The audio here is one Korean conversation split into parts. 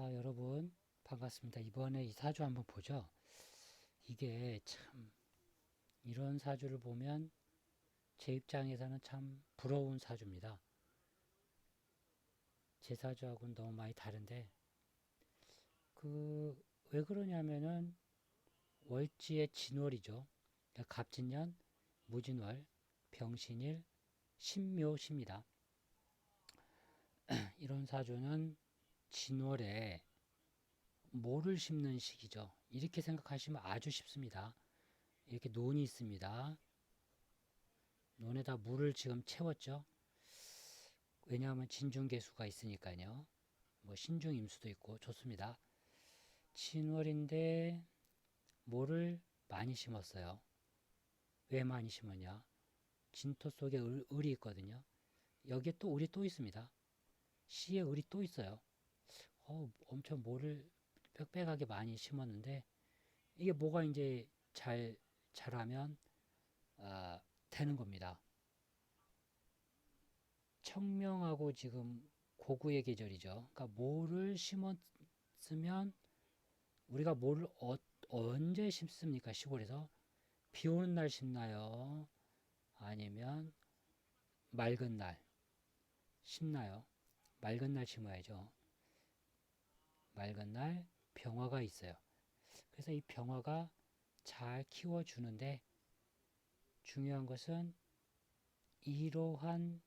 아, 여러분 반갑습니다. 이번에 이 사주 한번 보죠. 이게 참 이런 사주를 보면 제 입장에서는 참 부러운 사주입니다. 제 사주하고는 너무 많이 다른데 그 왜 그러냐면은 월지의 진월이죠. 그러니까 갑진년, 무진월, 병신일, 신묘시입니다. 이런 사주는 진월에 모를 심는 시기죠. 이렇게 생각하시면 아주 쉽습니다. 이렇게 논이 있습니다. 논에다 물을 지금 채웠죠. 왜냐하면 진중개수가 있으니까요. 뭐 신중임수도 있고 좋습니다. 진월인데 모를 많이 심었어요. 왜 많이 심었냐? 진토 속에 을, 을이 있거든요. 여기에 또 을이 또 있습니다. 시에 을이 또 있어요. 어, 엄청 모를 빽빽하게 많이 심었는데 이게 뭐가 이제 잘 자라면 아, 되는 겁니다. 청명하고 지금 고구의 계절이죠. 그러니까 모를 심었으면 우리가 모를 어, 언제 심습니까? 시골에서 비 오는 날 심나요? 아니면 맑은 날 심나요? 맑은 날 심어야죠. 맑은 날 병화가 있어요. 그래서 이 병화가 잘 키워주는데 중요한 것은 이러한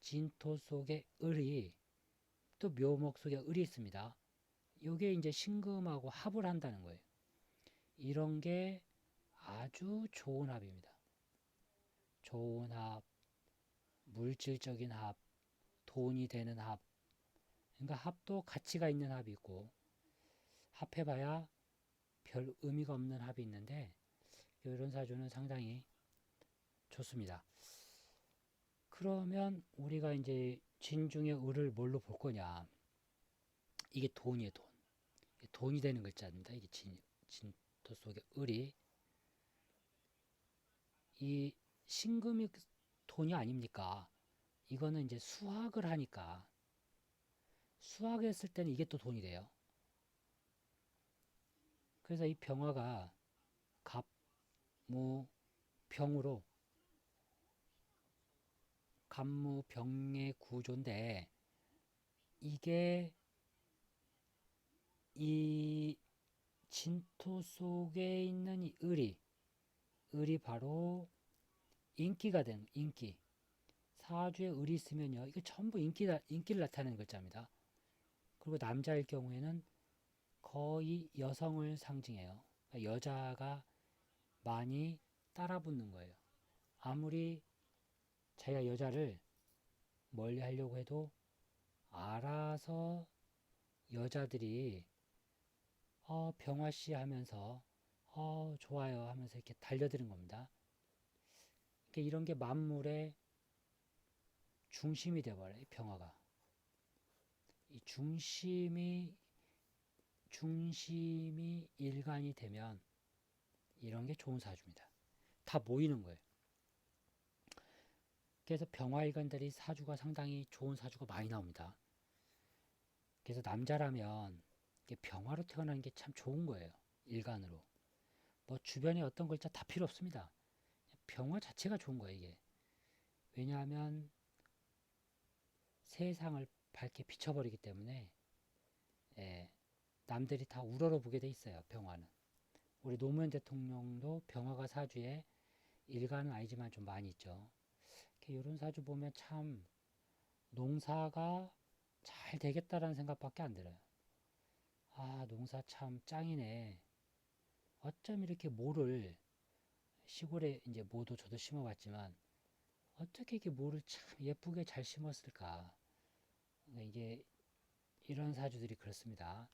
진토 속에 을이 또 묘목 속에 을이 있습니다. 이게 이제 신금하고 합을 한다는 거예요. 이런 게 아주 좋은 합입니다. 좋은 합, 물질적인 합, 돈이 되는 합. 그러니까 합도 가치가 있는 합이 있고 합해봐야 별 의미가 없는 합이 있는데 이런 사주는 상당히 좋습니다. 그러면 우리가 이제 진중의 을을 뭘로 볼 거냐? 이게 돈이에요, 돈. 돈이 되는 글자입니다. 이게 진, 진토 속에 을이 이 신금이 돈이 아닙니까? 이거는 이제 수학을 하니까 수학했을 때는 이게 또 돈이 돼요. 그래서 이 병화가 갑, 무, 병으로 갑무 병의 구조인데 이게 이 진토 속에 있는 이 을이 을이 바로 인기가 된 인기 사주에 을이 있으면요 이거 전부 인기 인기를 나타내는 글자입니다. 그리고 남자일 경우에는 거의 여성을 상징해요. 그러니까 여자가 많이 따라 붙는 거예요. 아무리 자기가 여자를 멀리 하려고 해도 알아서 여자들이 어, 병화 씨 하면서 어, 좋아요 하면서 이렇게 달려드는 겁니다. 그러니까 이런 게 만물의 중심이 되어버려요, 병화가. 이 중심이, 중심이 일간이 되면 이런 게 좋은 사주입니다. 다 모이는 거예요. 그래서 병화일간들이 사주가 상당히 좋은 사주가 많이 나옵니다. 그래서 남자라면 병화로 태어나는 게 참 좋은 거예요. 일간으로. 뭐 주변에 어떤 글자 다 필요 없습니다. 병화 자체가 좋은 거예요, 이게. 왜냐하면 세상을 밝게 비춰버리기 때문에 예, 남들이 다 우러러 보게 돼 있어요, 병화는. 우리 노무현 대통령도 병화가 사주에 일간은 아니지만 좀 많이 있죠. 이런 사주 보면 참 농사가 잘 되겠다라는 생각밖에 안 들어요. 아, 농사 참 짱이네. 어쩜 이렇게 모를 시골에 이제 모도 저도 심어봤지만 어떻게 이렇게 모를 참 예쁘게 잘 심었을까. 그러니까 이게 이런 사주들이 그렇습니다.